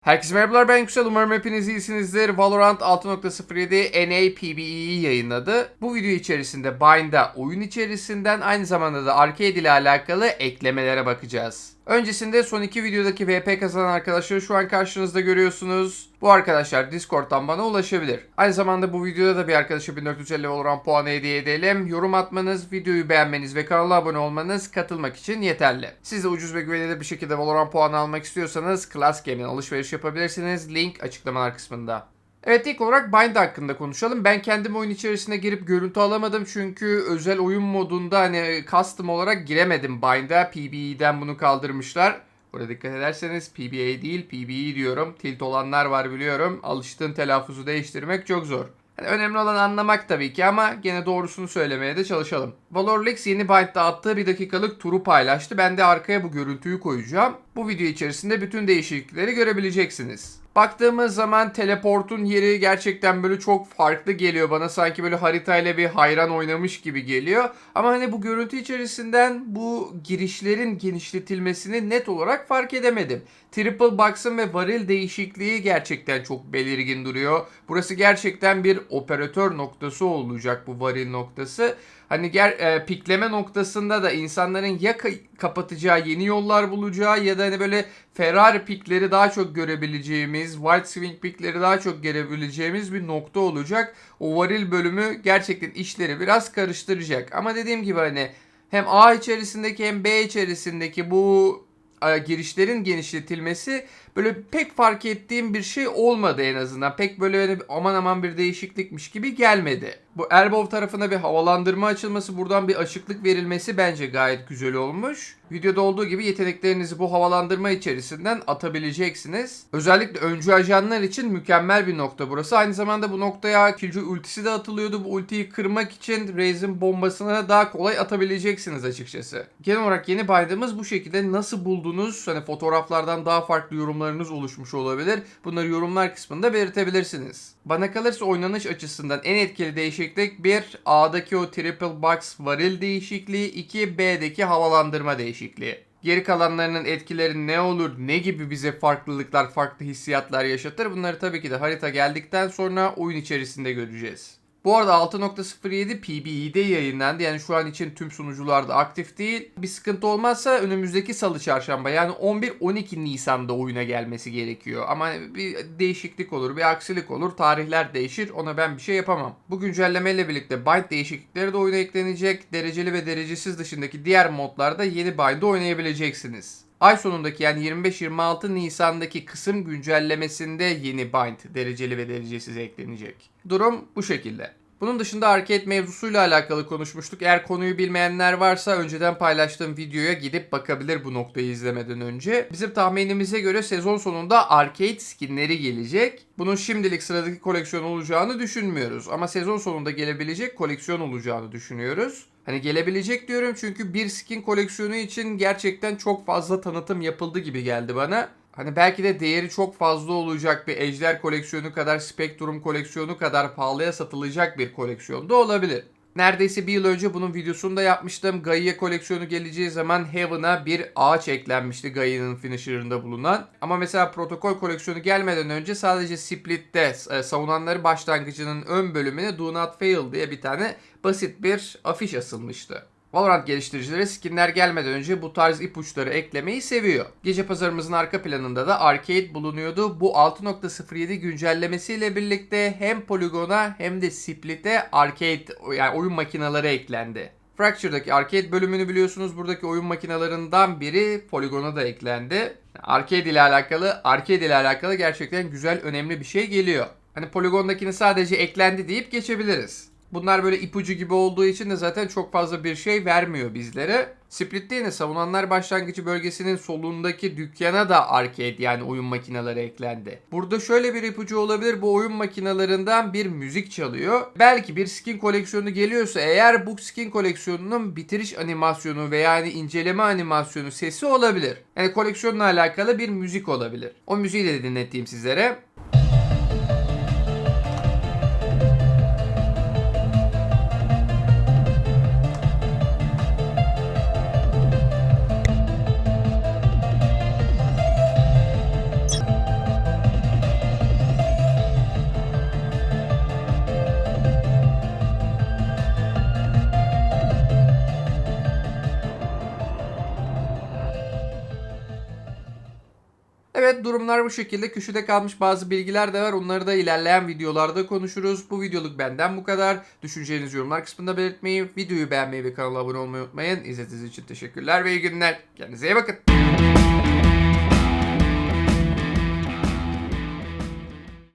Herkese merhabalar ben Yüksel umarım hepiniz iyisinizdir. Valorant 6.07 NAPBE'yi yayınladı. Bu video içerisinde Bind'a oyun içerisinden aynı zamanda da arcade ile alakalı eklemelere bakacağız. Öncesinde son iki videodaki VP kazanan arkadaşları şu an karşınızda görüyorsunuz. Bu arkadaşlar Discord'dan bana ulaşabilir. Aynı zamanda bu videoda da bir arkadaşa 1450 Valorant puanı hediye edelim. Yorum atmanız, videoyu beğenmeniz ve kanala abone olmanız katılmak için yeterli. Siz de ucuz ve güvenilir bir şekilde Valorant puanı almak istiyorsanız Class Game'den alışveriş yapabilirsiniz. Link açıklamalar kısmında. Evet ilk olarak Bind hakkında konuşalım. Ben kendim oyun içerisine girip görüntü alamadım çünkü özel oyun modunda hani custom olarak giremedim Bind'a. PBE'den bunu kaldırmışlar. Burada dikkat ederseniz PBA değil PBE diyorum. Tilt olanlar var biliyorum. Alıştığın telaffuzu değiştirmek çok zor. Hani önemli olan anlamak tabii ki ama gene doğrusunu söylemeye de çalışalım. Valorlex yeni Bind'da attığı bir dakikalık turu paylaştı. Ben de arkaya bu görüntüyü koyacağım. Bu video içerisinde bütün değişiklikleri görebileceksiniz. Baktığımız zaman teleportun yeri gerçekten böyle çok farklı geliyor bana. Sanki böyle haritayla bir hayran oynamış gibi geliyor. Ama hani bu görüntü içerisinden bu girişlerin genişletilmesini net olarak fark edemedim. Triple Box'ın ve varil değişikliği gerçekten çok belirgin duruyor. Burası gerçekten bir operatör noktası olacak bu varil noktası. Hani ger e, pikleme noktasında da insanların ya ka- kapatacağı yeni yollar bulacağı ya da hani böyle Ferrari pikleri daha çok görebileceğimiz, White Swing pikleri daha çok görebileceğimiz bir nokta olacak. O varil bölümü gerçekten işleri biraz karıştıracak. Ama dediğim gibi hani hem A içerisindeki hem B içerisindeki bu e, girişlerin genişletilmesi böyle pek fark ettiğim bir şey olmadı en azından. Pek böyle hani aman aman bir değişiklikmiş gibi gelmedi. Bu Elbow tarafına bir havalandırma açılması, buradan bir açıklık verilmesi bence gayet güzel olmuş. Videoda olduğu gibi yeteneklerinizi bu havalandırma içerisinden atabileceksiniz. Özellikle öncü ajanlar için mükemmel bir nokta burası. Aynı zamanda bu noktaya Killjoy ultisi de atılıyordu. Bu ultiyi kırmak için Raze'in bombasını daha kolay atabileceksiniz açıkçası. Genel olarak yeni baydığımız bu şekilde nasıl buldunuz? Hani fotoğraflardan daha farklı yorumlarınız oluşmuş olabilir. Bunları yorumlar kısmında belirtebilirsiniz. Bana kalırsa oynanış açısından en etkili değişiklik bir A'daki o triple box varil değişikliği, iki B'deki havalandırma değişikliği. Geri kalanlarının etkileri ne olur, ne gibi bize farklılıklar, farklı hissiyatlar yaşatır bunları tabii ki de harita geldikten sonra oyun içerisinde göreceğiz. Bu arada 6.07 PBE'de yayınlandı. Yani şu an için tüm sunucularda aktif değil. Bir sıkıntı olmazsa önümüzdeki salı çarşamba yani 11-12 Nisan'da oyuna gelmesi gerekiyor. Ama bir değişiklik olur, bir aksilik olur. Tarihler değişir. Ona ben bir şey yapamam. Bu güncellemeyle birlikte bind değişiklikleri de oyuna eklenecek. Dereceli ve derecesiz dışındaki diğer modlarda yeni bind'ı oynayabileceksiniz. Ay sonundaki yani 25-26 Nisan'daki kısım güncellemesinde yeni bind dereceli ve derecesiz eklenecek. Durum bu şekilde. Bunun dışında arcade mevzusuyla alakalı konuşmuştuk. Eğer konuyu bilmeyenler varsa önceden paylaştığım videoya gidip bakabilir bu noktayı izlemeden önce. Bizim tahminimize göre sezon sonunda arcade skinleri gelecek. Bunun şimdilik sıradaki koleksiyon olacağını düşünmüyoruz. Ama sezon sonunda gelebilecek koleksiyon olacağını düşünüyoruz. Hani gelebilecek diyorum çünkü bir skin koleksiyonu için gerçekten çok fazla tanıtım yapıldı gibi geldi bana. Hani belki de değeri çok fazla olacak bir Ejder koleksiyonu kadar, Spectrum koleksiyonu kadar pahalıya satılacak bir koleksiyon da olabilir. Neredeyse bir yıl önce bunun videosunu da yapmıştım. Gaia koleksiyonu geleceği zaman Heaven'a bir ağaç eklenmişti Gaia'nın finisher'ında bulunan. Ama mesela protokol koleksiyonu gelmeden önce sadece Split'te e, savunanları başlangıcının ön bölümüne Do Not Fail diye bir tane basit bir afiş asılmıştı. Valorant geliştiricileri skinler gelmeden önce bu tarz ipuçları eklemeyi seviyor. Gece pazarımızın arka planında da arcade bulunuyordu. Bu 6.07 güncellemesiyle birlikte hem poligona hem de split'e arcade yani oyun makineleri eklendi. Fracture'daki arcade bölümünü biliyorsunuz. Buradaki oyun makinalarından biri poligona da eklendi. Arcade ile alakalı, arcade ile alakalı gerçekten güzel, önemli bir şey geliyor. Hani poligondakini sadece eklendi deyip geçebiliriz. Bunlar böyle ipucu gibi olduğu için de zaten çok fazla bir şey vermiyor bizlere. Split'te yine savunanlar başlangıcı bölgesinin solundaki dükkana da arcade yani oyun makineleri eklendi. Burada şöyle bir ipucu olabilir. Bu oyun makinalarından bir müzik çalıyor. Belki bir skin koleksiyonu geliyorsa eğer bu skin koleksiyonunun bitiriş animasyonu veya yani inceleme animasyonu sesi olabilir. Yani koleksiyonla alakalı bir müzik olabilir. O müziği de dinleteyim sizlere. Evet durumlar bu şekilde. Köşede kalmış bazı bilgiler de var. Onları da ilerleyen videolarda konuşuruz. Bu videoluk benden bu kadar. Düşüncelerinizi yorumlar kısmında belirtmeyi, videoyu beğenmeyi ve kanala abone olmayı unutmayın. İzlediğiniz için teşekkürler ve iyi günler. Kendinize iyi bakın.